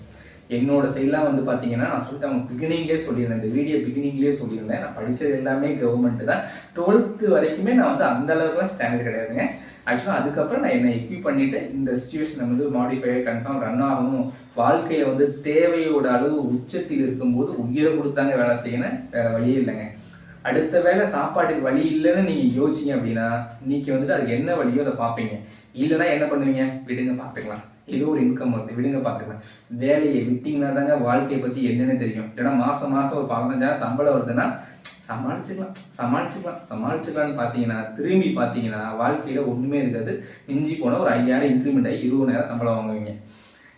என்னோட சைட்லாம் வந்து பார்த்தீங்கன்னா நான் சொல்லிட்டு அவங்க பிகினிங்லேயே சொல்லியிருந்தேன். இந்த வீடியோ பிகினிங்லேயே சொல்லியிருந்தேன். நான் படித்தது எல்லாமே கவர்மெண்ட் தான். டுவெல்த்து வரைக்குமே நான் வந்து அந்த அளவுக்குலாம் ஸ்டாண்டர்ட் கிடையாதுங்க. ஆக்சுவலாக அதுக்கப்புறம் நான் என்னை எக்யூப் பண்ணிவிட்டு இந்த சுச்சுவேஷனை வந்து மாடிஃபை கன்ஃபார்ம் ரன் ஆகணும். வாழ்க்கையில் வந்து தேவையோட அளவு உச்சத்தில் இருக்கும்போது உயிரை கொடுத்தாங்க வேலை செய்யணும். வேறு வழியே இல்லைங்க. அடுத்த வேலை சாப்பாட்டுக்கு வழி இல்லைன்னு நீங்கள் யோசிச்சிங்க அப்படின்னா நீங்கள் வந்துட்டு அதுக்கு என்ன வழியோ அதை பார்ப்பீங்க. இல்லைன்னா என்ன பண்ணுவீங்க? விடுங்க பார்த்துக்கலாம். ஏதோ ஒரு இன்கம் வருது. விடுங்க பார்த்துக்கலாம். வேலையை விட்டிங்கன்னா தாங்க வாழ்க்கையை பற்றி என்னென்னு தெரியும். ஏன்னா மாதம் மாதம் ஒரு பதினஞ்சாயிரம் சம்பளம் வருதுன்னா சமாளிச்சுக்கலாம். சமாளிச்சுக்கலாம். சமாளிச்சுக்கலாம்னு பார்த்தீங்கன்னா திரும்பி பார்த்தீங்கன்னா வாழ்க்கையில் ஒன்றுமே இருக்காது. மிஞ்சி போனால் ஒரு ஐயாயிரம் இன்க்ரிமெண்ட் ஆகி இருபதாயிரம் சம்பளம் வாங்குவீங்க.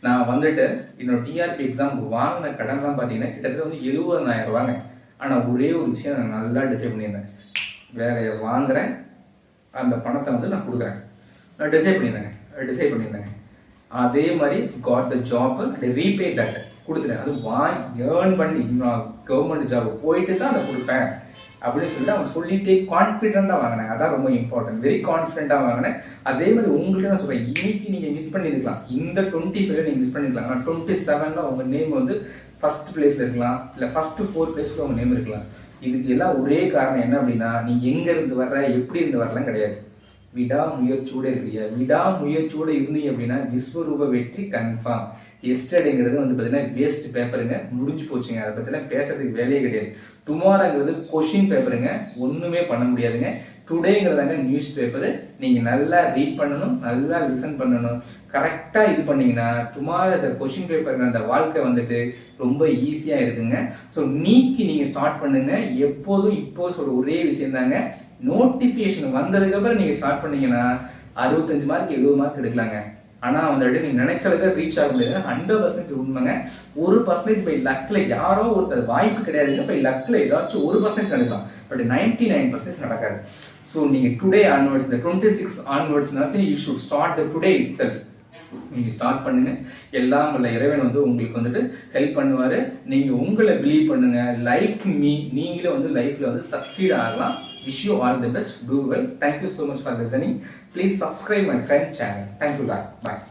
நான் வந்துட்டு என்னோட டிஆர்பி எக்ஸாமுக்கு வாங்கின கடன்லாம் பார்த்தீங்கன்னா கிட்டத்தட்ட வந்து எழுபதாயிரம் ரூபாங்க. ஆனால் ஒரே ஒரு விஷயம் நான் நல்லா டிசைட் பண்ணியிருந்தேன். வேலையை வாங்குறேன். அந்த பணத்தை வந்து நான் கொடுக்குறேன். நான் டிசைட் பண்ணியிருந்தேங்க. டிசைட் பண்ணியிருந்தேங்க. அதே மாதிரி got the job repay that கொடுத்துட்டேன். அது வாய் ஏர்ன் பண்ணி நான் கவர்மெண்ட் ஜாப் போயிட்டு தான் அதை கொடுப்பேன். அப்படின்னு சொல்லிட்டு அவன் சொல்லிட்டே கான்ஃபிடென்ட்டாக வாங்கினேன் அதான் ரொம்ப இம்பார்ட்டன்ட் வெரி கான்ஃபிடென்ட்டாக வாங்கினேன். அதே மாதிரி உங்கள்கிட்ட நான் சொல்கிறேன் இன்னைக்கு நீங்கள் மிஸ் பண்ணியிருக்கலாம் இந்த டுவெண்ட்டி ஃபைவ்ல நீங்கள் மிஸ் பண்ணியிருக்கலாம் ஆனால் டுவெண்ட்டி செவனில் உங்கள் நேம் வந்து ஃபஸ்ட் பிளேஸில் இருக்கலாம். இல்லை ஃபஸ்ட்டு ஃபோர் பிளேஸில் உங்கள் நேம் இருக்கலாம். இதுக்கு எல்லாம் ஒரே காரணம் என்ன அப்படின்னா நீ எங்கேருந்து வர்ற எப்படி இருந்து வரலாம் கிடையாது. விடா முயற்சியோட இருக்கிறீங்க விடா முயற்சியோட இருந்தீங்க அப்படின்னா விஸ்வரூப வெற்றி கன்ஃபார்ம் எஸ்டர்டேங்கிறது வந்து பார்த்தீங்கன்னா வேஸ்ட் பேப்பருங்க முடிஞ்சு போச்சுங்க. அதை பற்றிலாம் பேசுறதுக்கு வேலையே கிடையாது. டுமாரோங்கிறது கொஷின் பேப்பருங்க ஒன்றுமே பண்ண முடியாதுங்க. டுடேங்கிறதாங்க நியூஸ் பேப்பரு நீங்கள் நல்லா ரீட் பண்ணணும். நல்லா லிசன் பண்ணணும். கரெக்டாக இது பண்ணிங்கன்னா டுமாரோ அந்த கொஷின் பேப்பருங்க அந்த வாழ்க்கை வந்துட்டு ரொம்ப ஈஸியாக இருக்குங்க. ஸோ நீக்கி நீங்கள் ஸ்டார்ட் பண்ணுங்க. எப்போதும் இப்போ சொல்கிற ஒரே விஷயம் தாங்க நோட்டிஃபிகேஷன் வந்ததுக்கப்புறம் நீங்கள் ஸ்டார்ட் பண்ணீங்கன்னா அறுபத்தஞ்சு மார்க் எழுபது மார்க் எடுக்கலாங்க. ஆனால் அந்த இடம் நீங்கள் நினைச்சதுக்கு ரீச் ஆக முடியாது ஹண்ட்ரட் பர்சன்டேஜ் உண்மைங்க. ஒரு பர்சன்டேஜ் பை லக்கில் யாரோ ஒருத்தர் வாய்ப்பு கிடையாதுங்க. பை லக்கில் ஏதாச்சும் ஒரு பர்சன்டேஜ் நடக்கலாம். பட் நைன்டி நைன் பர்சன்டேஜ் நடக்காது. ஸோ நீங்கள் டுடே ஆன்வர்ட்ஸ் இந்த twenty six ஆன்வர்ட்ஸ்னாச்சும் you should start the today itself நீங்கள் ஸ்டார்ட் பண்ணுங்கள் எல்லாம் உள்ள இறைவன் வந்து உங்களுக்கு வந்துட்டு ஹெல்ப் பண்ணுவார். நீங்கள் உங்களை பிலீவ் பண்ணுங்கள் லைக் மீ நீங்களே வந்து லைஃப்பில் வந்து சக்சீட் ஆகலாம். Wish you all the best. Do well. Thank you so much for listening. Please subscribe my friend channel. Thank you. lot. Bye.